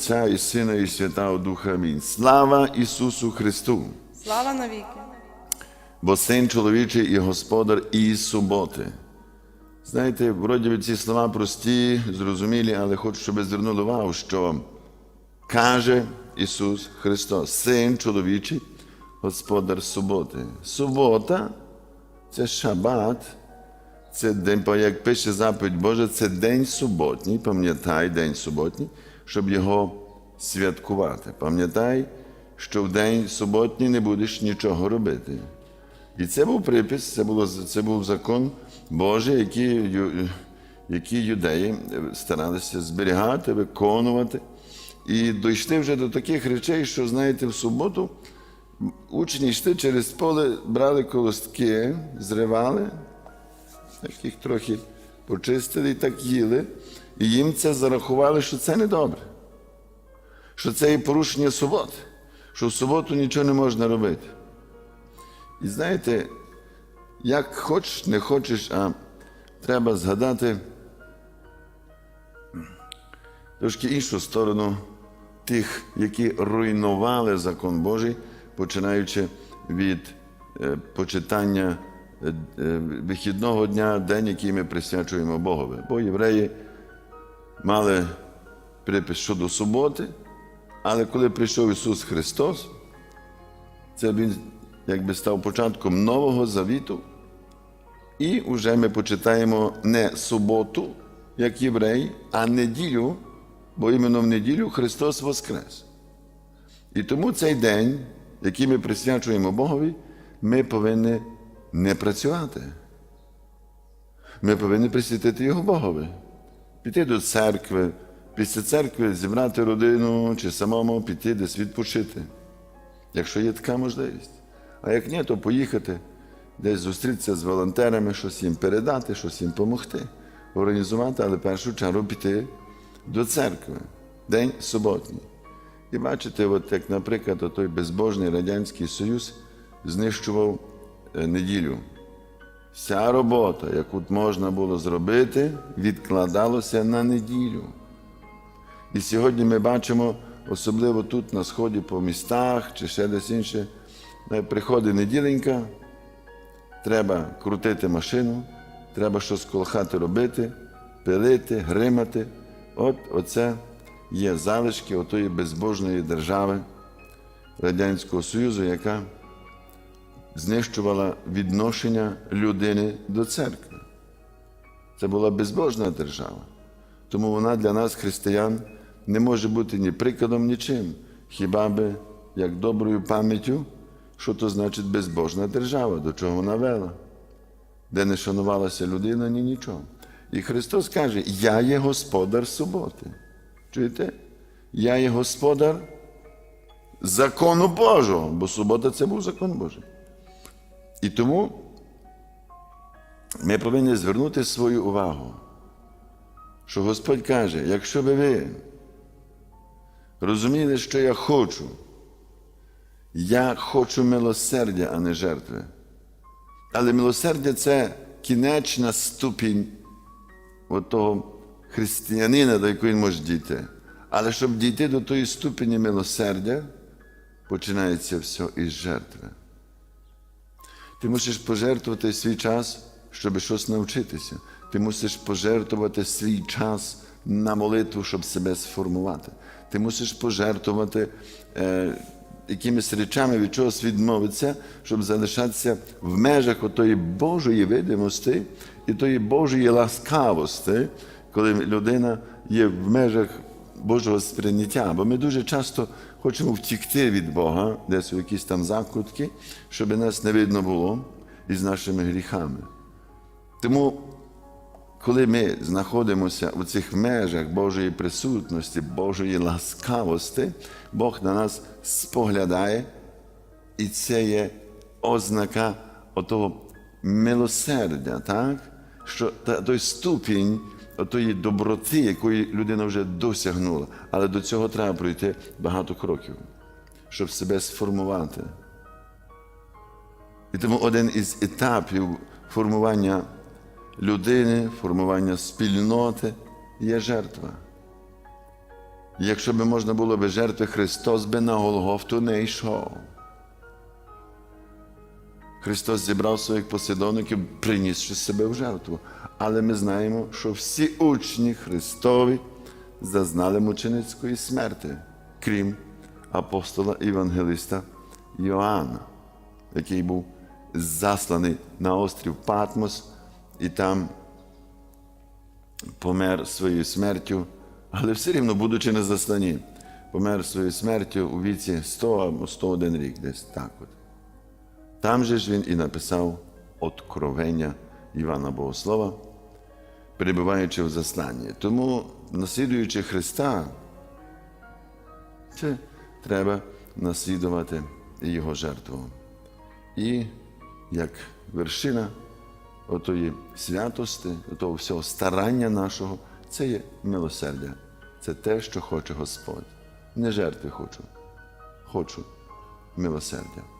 Отця і Сина, і Святого Духа. Амінь. Слава Ісусу Христу! Слава навіки! бо син чоловічий і господар і суботи. Знаєте, вроді ці слова прості, зрозумілі, але хочу, щоб ви звернули увагу, що каже Ісус Христос, син чоловічий, господар суботи. Субота це шабат, це день, як пише заповідь Божа, це день суботній, пам'ятай день суботній, щоб його святкувати. Пам'ятай, що в день суботній не будеш нічого робити. І це був припис, це, було, це був закон Божий, який, який юдеї старалися зберігати, виконувати. І дійшли вже до таких речей, що, знаєте, в суботу учні йшли через поле, брали колостки, зривали, їх трохи почистили і так їли. І їм це зарахували, що це не добре. Що це є порушення суботи, що в суботу нічого не можна робити. І знаєте, як хочеш, не хочеш, а треба згадати трошки іншу сторону тих, які руйнували закон Божий, починаючи від е, почитання е, е, вихідного дня, день, який ми присвячуємо Богові. Бо євреї мали припис щодо суботи, але коли прийшов Ісус Христос, це Він якби став початком нового завіту. І вже ми почитаємо не суботу, як євреї, а неділю, бо іменно в неділю Христос Воскрес. І тому цей день, який ми присвячуємо Богові, ми повинні не працювати. Ми повинні присвятити його Богові, піти до церкви, після церкви зібрати родину чи самому піти десь відпочити, якщо є така можливість. А як ні, то поїхати десь зустрітися з волонтерами, щось їм передати, щось їм допомогти, організувати, але в першу чергу піти до церкви, день суботній. І бачите, от як, наприклад, той безбожний Радянський Союз знищував е, неділю. Вся робота, яку можна було зробити, відкладалася на неділю. І сьогодні ми бачимо, особливо тут на сході по містах чи ще десь інше, е, приходить неділенька, треба крутити машину, треба щось коло хати робити, пилити, гримати. От оце є залишки отої безбожної держави Радянського Союзу, яка знищувала відношення людини до церкви. Це була безбожна держава. Тому вона для нас, християн, не може бути ні прикладом, нічим. Хіба би як доброю пам'яттю, що то значить безбожна держава, до чого вона вела, де не шанувалася людина, ні нічого. І Христос каже: Я є господар суботи. Чуєте? Я є господар закону Божого, бо субота це був закон Божий. І тому ми повинні звернути свою увагу, що Господь каже, якщо би ви розуміли, що я хочу, я хочу милосердя, а не жертви. Але милосердя це кінечна ступінь того християнина, до якої він може дійти. Але щоб дійти до тої ступені милосердя, починається все із жертви. Ти мусиш пожертвувати свій час, щоб щось навчитися. Ти мусиш пожертвувати свій час на молитву, щоб себе сформувати. Ти мусиш пожертвувати е, якимись речами від чогось відмовитися, щоб залишатися в межах отої Божої видимості і тої Божої ласкавості, коли людина є в межах Божого сприйняття. Бо ми дуже часто хочемо втікти від Бога, десь у якісь там закутки, щоб нас не видно було із нашими гріхами. Тому, коли ми знаходимося у цих межах Божої присутності, Божої ласкавості, Бог на нас споглядає, і це є ознака отого милосердя, так? що той ступінь тої доброти, якої людина вже досягнула. Але до цього треба пройти багато кроків, щоб себе сформувати. І тому один із етапів формування людини, формування спільноти є жертва. Якщо би можна було би жертви, Христос би на Голгофту не йшов. Христос зібрав своїх послідовників, принісши себе в жертву. Але ми знаємо, що всі учні Христові зазнали мученицької смерти, крім апостола Євангелиста Йоанна, який був засланий на острів Патмос і там помер своєю смертю, але все рівно, будучи на засланні, помер своєю смертю у віці 100 або 101 рік, десь так от. Там же ж він і написав Откровення Івана Богослова, перебуваючи в засланні. Тому, наслідуючи Христа, це треба наслідувати Його жертву. І як вершина отої святости, того всього старання нашого, це є милосердя. Це те, що хоче Господь. Не жертви хочу, хочу милосердя.